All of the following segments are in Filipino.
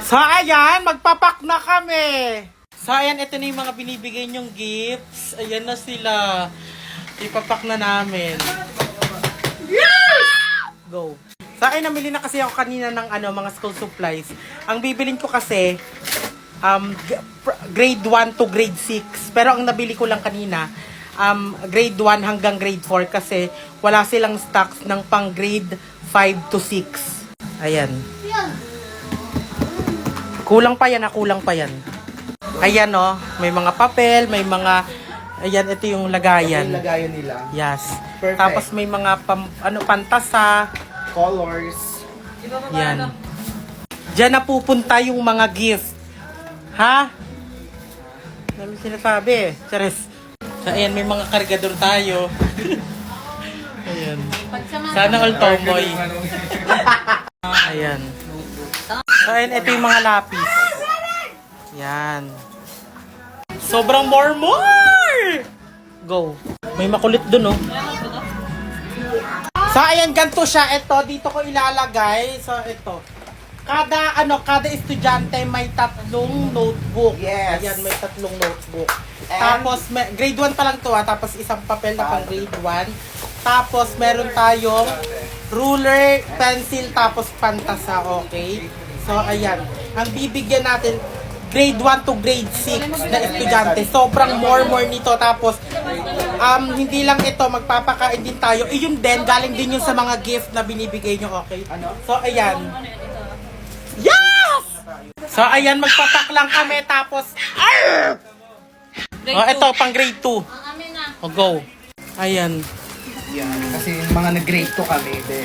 So, ayan, magpapak na kami. So, ayan, ito na yung mga binibigay nyong gifts. Ayan na sila. Ipapak na namin. Go. Sa akin, namili na kasi ako kanina ng ano, mga school supplies. Ang bibilin ko kasi, um, grade 1 to grade 6. Pero ang nabili ko lang kanina, um, grade 1 hanggang grade 4 kasi wala silang stocks ng pang grade 5 to 6. Ayan. Kulang pa yan, ah, kulang pa yan. Ayan, oh. May mga papel, may mga... Ayan, ito yung lagayan. Yung lagayan nila. Yes. Perfect. Tapos may mga pam, ano, pantasa. Colors. Yan. Diyan na pupunta yung mga gift. Ha? Dami sinasabi. Charis. So, ayan, may mga kargador tayo. ayan. Sana all tomboy. ayan. So, ayan, ito yung mga lapis. Yan. Sobrang more more! Go. May makulit dun, oh. So, ayan, ganito siya. Ito, dito ko ilalagay. So, ito. Kada, ano, kada estudyante may tatlong notebook. Yes. Ayan, may tatlong notebook. And- Tapos, may, grade 1 pa lang to ha. Tapos, isang papel na pang grade 1. Tapos, meron tayong ruler, pencil, tapos pantasa. Okay? So, ayan. Ang bibigyan natin, grade 1 to grade 6 na estudyante. Sobrang more more nito. Tapos, um, hindi lang ito, magpapakain din tayo. Eh, yun din, galing din yun sa mga gift na binibigay nyo, okay? So, ayan. Yes! So, ayan, magpapak lang kami. Tapos, oh, ito, pang grade 2. O, go. Ayan. Yan. Kasi yung mga nag-grade to kami, be.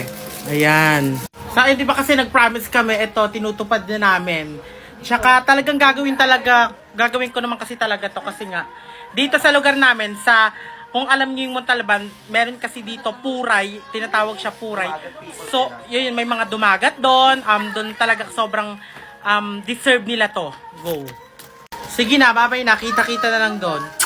Ayan. Sa di ba kasi nag-promise kami, ito, tinutupad na namin. Tsaka talagang gagawin talaga, gagawin ko naman kasi talaga to kasi nga, dito sa lugar namin, sa, kung alam niyo yung Montalban, meron kasi dito puray, tinatawag siya puray. So, yun, may mga dumagat doon, um, doon talaga sobrang um, deserve nila to. Go. Sige na, babay na, kita-kita na lang doon.